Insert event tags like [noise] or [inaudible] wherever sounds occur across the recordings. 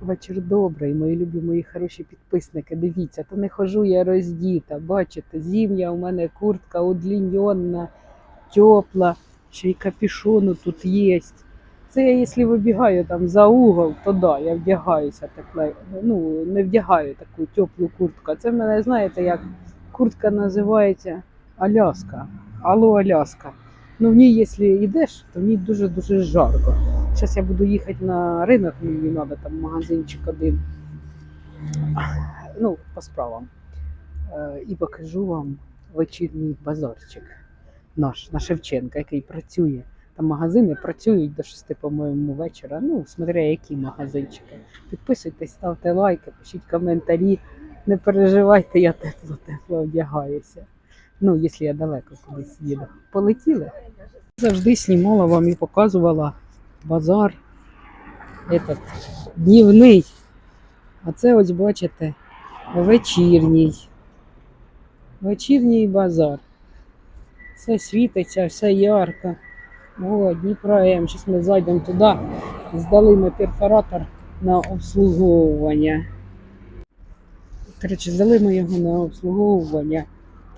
Вечір добрий, мої любі, мої хороші підписники. Дивіться, то не хожу я роздіта. Бачите, зім'я у мене куртка удліньонна, тепла, ще й капюшону тут є. Це я, якщо вибігаю там за угол, то да, я вдягаюся тепле. Ну, не вдягаю таку теплу куртку. Це в мене, знаєте, як куртка називається Аляска. Алло, Аляска. Ну, в ній, якщо йдеш, то в ній дуже-дуже жарко. Зараз я буду їхати на ринок, мені треба там магазинчик один. Ну, по справам. І покажу вам вечірній базарчик наш, на Шевченка, який працює. Там магазини працюють до 6, по-моєму, вечора. Ну, смотря які магазинчики. Підписуйтесь, ставте лайки, пишіть коментарі. Не переживайте, я тепло-тепло вдягаюся. Ну, якщо я далеко кудись їду. Полетіли. Завжди знімала вам і показувала базар этот, днівний. А це ось бачите вечірній. Вечірній базар. Все світиться, все ярко. О, Дніпро М. Зараз ми зайдемо туди. Здали ми перфоратор на обслуговування. Коротше, здали ми його на обслуговування.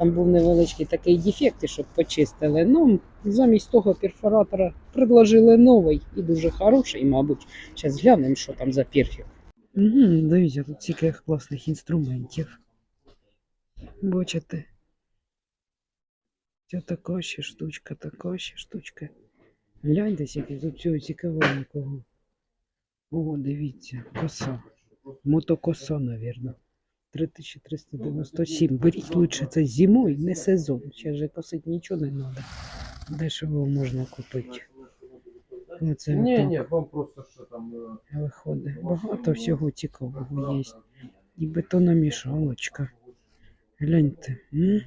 Там був невеличкий такий дефект, щоб почистили. Ну, замість того перфоратора предложили новий і дуже хороший, мабуть. Зараз глянемо, що там за перфік. Угу, дивіться, тут стільки класних інструментів. Бачите? Це така ще штучка, така ще штучка. Гляньте, скільки тут цього цікавенького. О, дивіться, коса. Мотокоса, мабуть. 3397. Беріть лучше це зимою, не сезон. Ще же косить нічого не треба. Дешево можна купити. Оце Ні, ні, вам просто що там. е, виходить. Багато всього цікавого є. І бетономішалочка. Гляньте. м?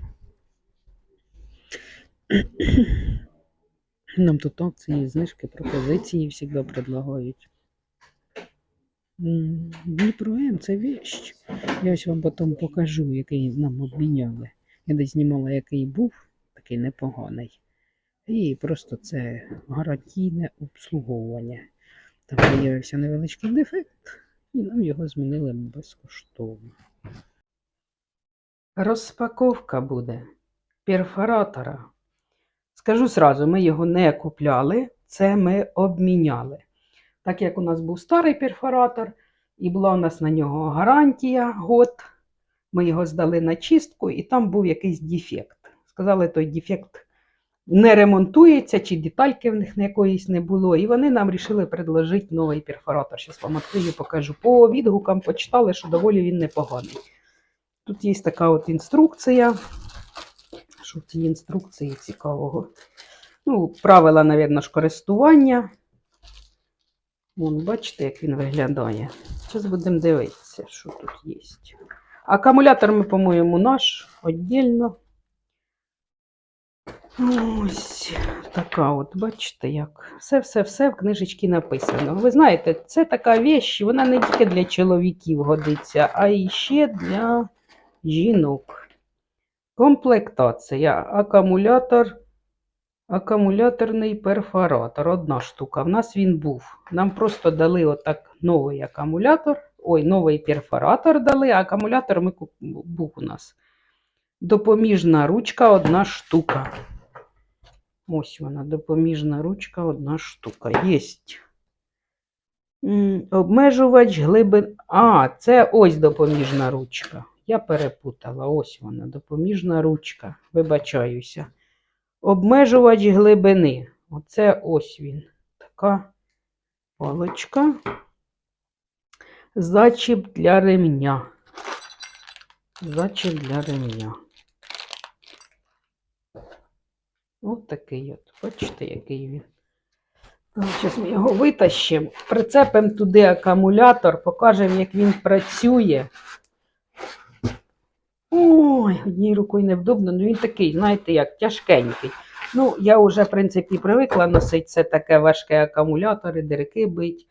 Нам тут акції, знижки, пропозиції завжди предлагають. Дніпро М це вещь. Я ось вам потім покажу, який нам обміняли. Я десь знімала, який був, такий непоганий. І просто це гарантійне обслуговування. Там виявився невеличкий дефект, і нам його змінили безкоштовно. Розпаковка буде перфоратора. Скажу зразу, ми його не купляли, це ми обміняли. Так як у нас був старий перфоратор, і була у нас на нього гарантія год, ми його здали на чистку, і там був якийсь дефект. Сказали, той дефект не ремонтується, чи детальки в них якоїсь не було. І вони нам вирішили предложити новий перфоратор. Зараз вам відкрию, покажу. По відгукам почитали, що доволі він непоганий. Тут є така от інструкція. Що в цій інструкції цікавого? Ну, правила, мабуть, користування. Вон, бачите, як він виглядає. Зараз будемо дивитися, що тут є. Акумулятор ми, по-моєму, наш віддільно. Ось така от, бачите, як. Все-все-все в книжечці написано. Ви знаєте, це така вещь, вона не тільки для чоловіків годиться, а і ще для жінок. Комплектація. Акумулятор. Акумуляторний перфоратор. Одна штука. В нас він був. Нам просто дали отак новий акумулятор. Ой, новий перфоратор дали, а акумулятор ми куп- був у нас. Допоміжна ручка одна штука. Ось вона, допоміжна ручка одна штука. Єсть. Обмежувач глибин. А, це ось допоміжна ручка. Я перепутала. Ось вона, допоміжна ручка. Вибачаюся. Обмежувач глибини. Оце ось він. Така паличка. Зачіп для ремня. Зачіп для ремня. Ось такий от. Бачите, який він. Зараз ми його витащимо, прицепимо туди акумулятор, покажемо, як він працює. Ой, однією рукою невдобно, ну він такий, знаєте, як тяжкенький. Ну, я вже, в принципі, привикла носити це таке важке акумулятори, дирки бить.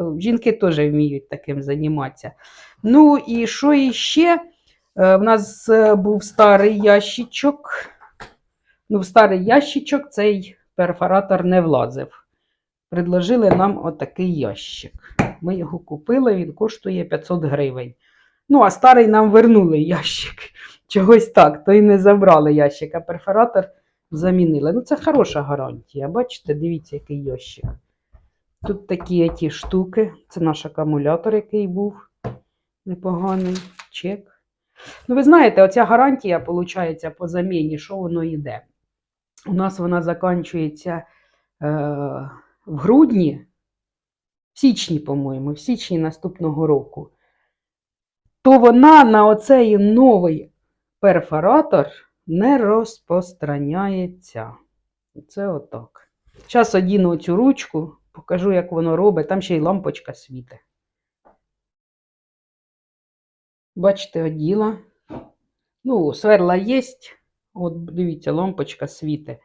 Е, Жінки теж вміють таким займатися. Ну і що іще? Е, В нас е, був старий ящичок. Ну, в старий ящичок цей перфоратор не влазив. Предложили нам отакий ящик. Ми його купили, він коштує 500 гривень. Ну, а старий нам вернули ящик. Чогось так, то й не забрали ящик, а перфоратор замінили. Ну, це хороша гарантія. Бачите, дивіться, який ящик. Тут такі ті штуки. Це наш акумулятор, який був непоганий. Чек. Ну, ви знаєте, оця гарантія, виходить, по заміні, що воно йде. У нас вона закінчується е, в грудні, в січні, по-моєму, в січні наступного року. То вона на оцей новий перфоратор не розпространяється. Це отак. Зараз одіну цю ручку, покажу, як воно робить. Там ще й лампочка світить. Бачите, оділа. Ну, сверла є. От дивіться, лампочка світить.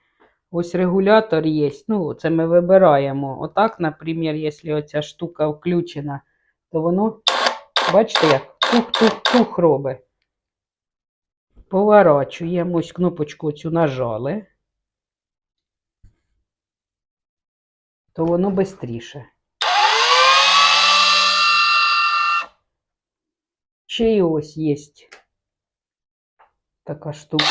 Ось регулятор є. Ну, це ми вибираємо. Отак, наприклад, якщо оця штука включена, то воно, бачите, як тух-тух-тух робить. Поворачуємо, ось кнопочку цю нажали, то воно швидше. Ще й ось є така штука.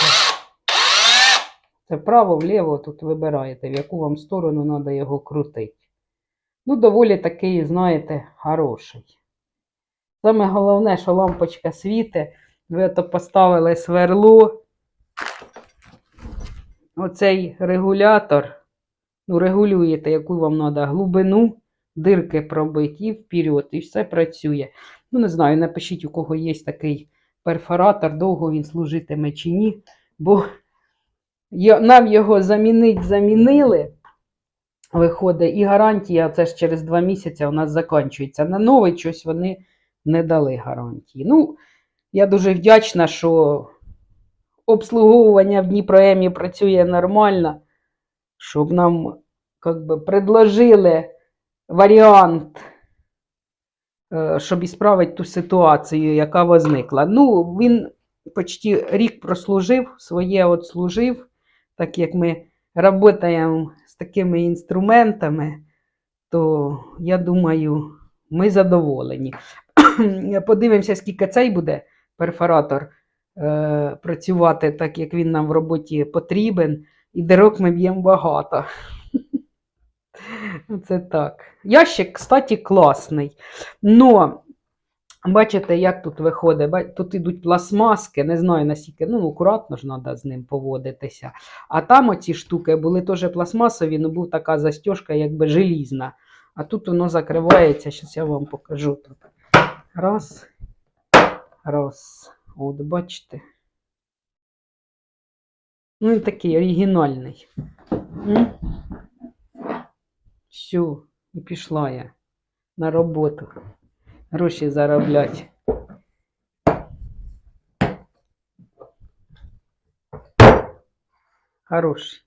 Це вправо-вліво тут вибираєте, в яку вам сторону треба його крутити. Ну, доволі такий, знаєте, хороший. Саме головне, що лампочка світить, ви то поставили сверло. Оцей регулятор, ну, регулюєте, яку вам треба глибину, дирки пробити і вперед, і все працює. Ну, не знаю, напишіть, у кого є такий перфоратор, довго він служитиме чи ні, бо нам його замінить замінили. Виходить, і гарантія, це ж через два місяці у нас закінчується. На новий щось вони не дали гарантії. Ну, я дуже вдячна, що обслуговування в Дніпроемі працює нормально, щоб нам би, предложили варіант, е, щоб ісправити ту ситуацію, яка возникла. Ну, він почти рік прослужив, своє отслужив, так як ми працюємо з такими інструментами, то я думаю, ми задоволені. [clears throat] Подивимося, скільки цей буде перфоратор е, працювати, так як він нам в роботі потрібен, і дирок ми б'ємо багато. [laughs] Це так. Ящик, кстати, класний. Но, бачите, як тут виходить? Тут ідуть пластмаски, не знаю наскільки, ну, акуратно ж треба з ним поводитися. А там оці штуки були теж пластмасові, ну був така застіжка, якби желізна. А тут воно закривається, зараз я вам покажу тут. Раз. Раз. От, бачите. Ну, такий оригінальний. Все, і пішла я на роботу. Гроші заробляти. Хороший.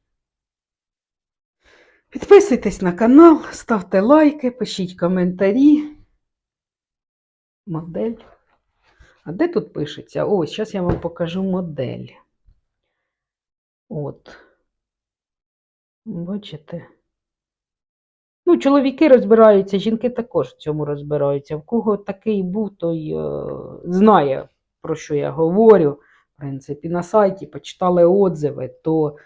Підписуйтесь на канал, ставте лайки, пишіть коментарі. Модель. А де тут пишеться? Ось, зараз я вам покажу модель. От. Бачите? Ну, чоловіки розбираються, жінки також в цьому розбираються. В кого такий був, той е, знає, про що я говорю. В принципі, на сайті почитали отзиви, то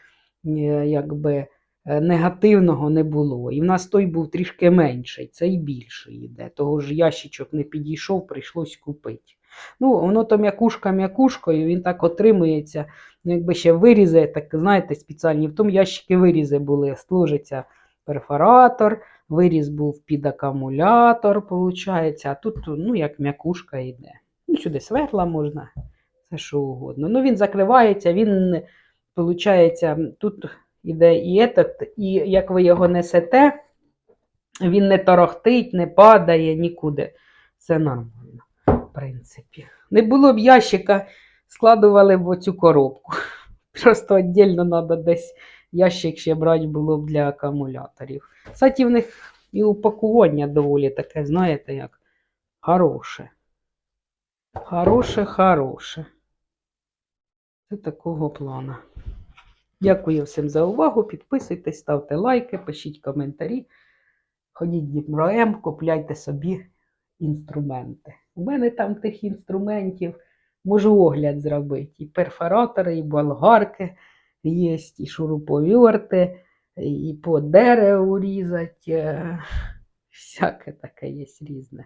е, якби негативного не було. І в нас той був трішки менший, цей більший йде. Того ж ящичок не підійшов, прийшлось купити. Ну, воно то м'якушка м'якушкою, він так отримується. Ну, якби ще вирізи, так знаєте, спеціальні. В тому ящики вирізи були, служиться перфоратор, виріз був під акумулятор, виходить, а тут, ну, як м'якушка йде. Ну, сюди сверла можна, все що угодно. Ну, він закривається, він, виходить, тут іде і этот, і як ви його несете, він не торохтить, не падає нікуди. Все нормально, в принципі. Не було б ящика, складували б оцю коробку. [laughs] Просто віддільно треба десь ящик ще брати було б для акумуляторів. Кстати, в них і упакування доволі таке, знаєте, як хороше. Хороше, хороше. Це такого плану. Дякую всім за увагу. Підписуйтесь, ставте лайки, пишіть коментарі. Ходіть в Дніпро М, купляйте собі інструменти. У мене там тих інструментів можу огляд зробити. І перфоратори, і болгарки є, і шуруповерти, і по дереву різати. е, Всяке таке є різне.